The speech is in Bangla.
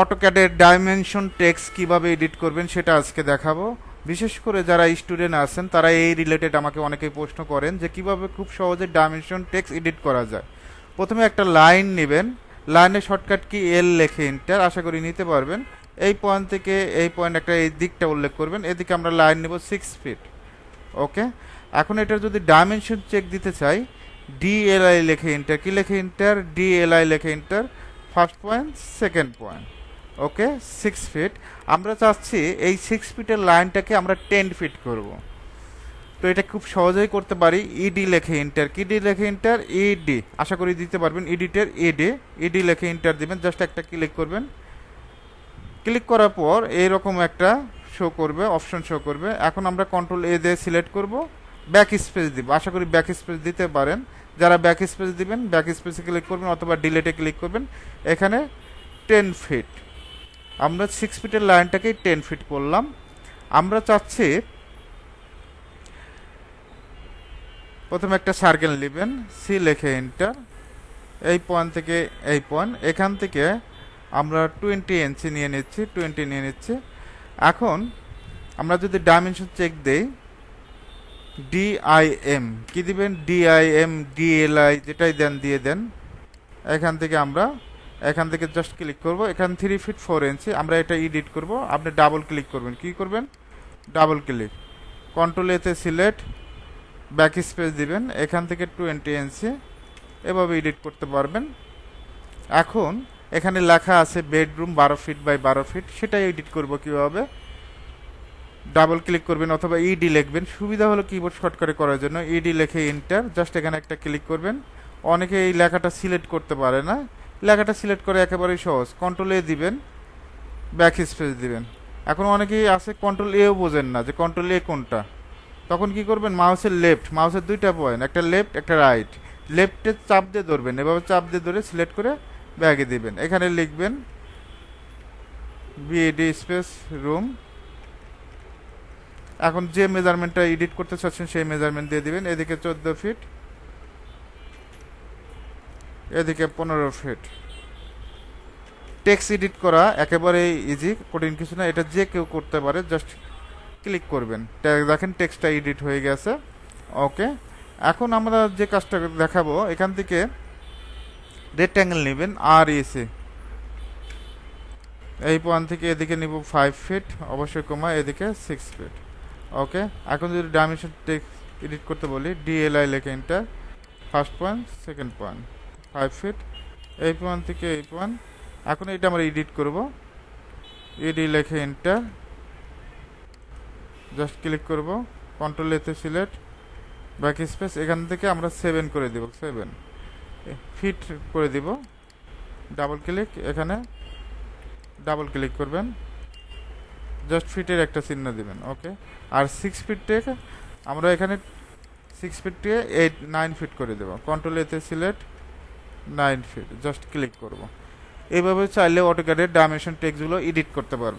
অটোক্যাডের ডাইমেনশন টেক্সট কীভাবে এডিট করবেন সেটা আজকে দেখাবো। বিশেষ করে যারা স্টুডেন্ট আছেন, তারা এই রিলেটেড আমাকে অনেকেই প্রশ্ন করেন যে কীভাবে খুব সহজে ডাইমেনশন টেক্সট এডিট করা যায়। প্রথমে একটা লাইন নেবেন। লাইনের শর্টকাট কি এল লেখে ইন্টার আশা করি নিতে পারবেন। এই পয়েন্ট থেকে এই পয়েন্ট একটা এই দিকটা উল্লেখ করবেন। এদিকে আমরা লাইন নেব সিক্স ফিট ওকে? এখন এটার যদি ডাইমেনশন চেক দিতে চাই ডিএলআই লেখে ইন্টার কি লেখে ইন্টার ডিএলআই লেখে enter first point second point okay six feet আমরা চাচ্ছি এই সিক্স ফিটের লাইনটাকে আমরা টেন ফিট করব। তো এটা খুব সহজেই করতে পারি। ইডি লেখে ইন্টার কি ডি লেখে ইন্টার ইডি আশা করি দিতে পারবেন ইডিটের ইডি ইডি লেখে ইন্টার দিবেন। জাস্ট একটা ক্লিক করবেন। ক্লিক করার পর এইরকম একটা শো করবে অপশন শো করবে। এখন আমরা কন্ট্রোল এ দিয়ে সিলেক্ট করব। ব্যাক স্পেস দিব। আশা করি ব্যাক স্পেস দিতে পারেন। যারা ব্যাক স্পেস দিবেন ব্যাক স্পেসে ক্লিক করবেন অথবা ডিলেটে ক্লিক করবেন, এখানে টেন ফিট আমরা সিক্স ফিটের লাইনটাকেই টেন ফিট করলাম। আমরা চাচ্ছি, প্রথমে একটা সার্কেল নেবেন সি লেখে এন্টার এই পয়েন্ট থেকে এই পয়েন্ট এখান থেকে আমরা টোয়েন্টি ইঞ্চি নিয়ে নিচ্ছি টোয়েন্টি নিয়ে নিচ্ছি। এখন আমরা যদি ডাইমেনশন চেক দেই ডিআইএম কি দিবেন? ডিআইএম ডিএলআই যেটাই দেন, দিয়ে দেন। এখান থেকে আমরা এখান থেকে জাস্ট ক্লিক করব। এখান থ্রি ফিট ফোর ইঞ্চি আমরা এটা এডিট করব। আপনি ডাবল ক্লিক করবেন। কি করবেন? ডাবল ক্লিক কন্ট্রোল এতে সিলেক্ট ব্যাক স্পেস দিবেন। এখান থেকে টোয়েন্টি ইঞ্চি এভাবে এডিট করতে পারবেন। এখন এখানে লেখা আছে বেডরুম বারো ফিট বাই বারো ফিট সেটাই এডিট করব কীভাবে? ডাবল ক্লিক করবেন অথবা ইডি লিখবেন। সুবিধা হলো কিবোর্ড শর্টকাটে করার জন্য। ইডি লিখে ইন্টার জাস্ট এখানে একটা ক্লিক করবেন। অনেকে এই লেখাটা সিলেক্ট করতে পারে না। লেখাটা সিলেক্ট করে একেবারেই সহজ। কন্ট্রোল এ দিবেন ব্যাক স্পেস দিবেন। এখন অনেকেই আছে কন্ট্রোল এও বোঝেন না যে কন্ট্রোল এ কোনটা। তখন কি করবেন? মাউসের লেফট মাউসের দুইটা পয়েন্ট একটা লেফট একটা রাইট লেফটে চাপ দিয়ে ধরবেন, এভাবে চাপ দিয়ে ধরে সিলেক্ট করে ব্যাগে দিবেন। এখানে লিখবেন বিএডি স্পেস রুম এখন যে মেজারমেন্টটা এডিট করতে চাচ্ছেন সেই মেজারমেন্ট দিয়ে দিবেন। এদিকে চোদ্দ ফিট এদিকে পনেরো ফিট টেক্সট এডিট করা একেবারে ইজি কঠিন কিছু না। এটা যে কেউ করতে পারে জাস্ট ক্লিক করবেন। দেখেন টেক্সটটা এডিট হয়ে গেছে। ওকে এখন আমরা যে কাজটা দেখাবো, এখান থেকে রেক্ট্যাঙ্গেল নেবেন আর এসে এই পয়েন্ট থেকে এদিকে নিব ফাইভ ফিট অবশ্যই কমা, এদিকে সিক্স ফিট ওকে এখন যদি ডাইমেনশন টেক্সট এডিট করতে বলি ডিএলআই লেখে enter first point second point five feet এই পয়েন্ট থেকে এই পয়েন্ট এখন এটা আমরা এডিট করব। ইডি লেখে এন্টার জাস্ট ক্লিক করব। কন্ট্রোল এতে সিলেক্ট ব্যাক স্পেস এখান থেকে আমরা সেভেন করে দিব সেভেন ফিট করে দিব। ডাবল ক্লিক এখানে ডাবল ক্লিক করবেন। জাস্ট ফিটের একটা চিহ্ন দিবেন ওকে আর সিক্স ফিট থেকে আমরা এখানে সিক্স ফিট থেকে এইট নাইন ফিট করে দেবো। কন্ট্রোল এতে select nine feet just click করব। এইভাবে চাইলে অটোক্যাডের ডাইমেনশন টেক্সগুলো এডিট করতে পারবেন।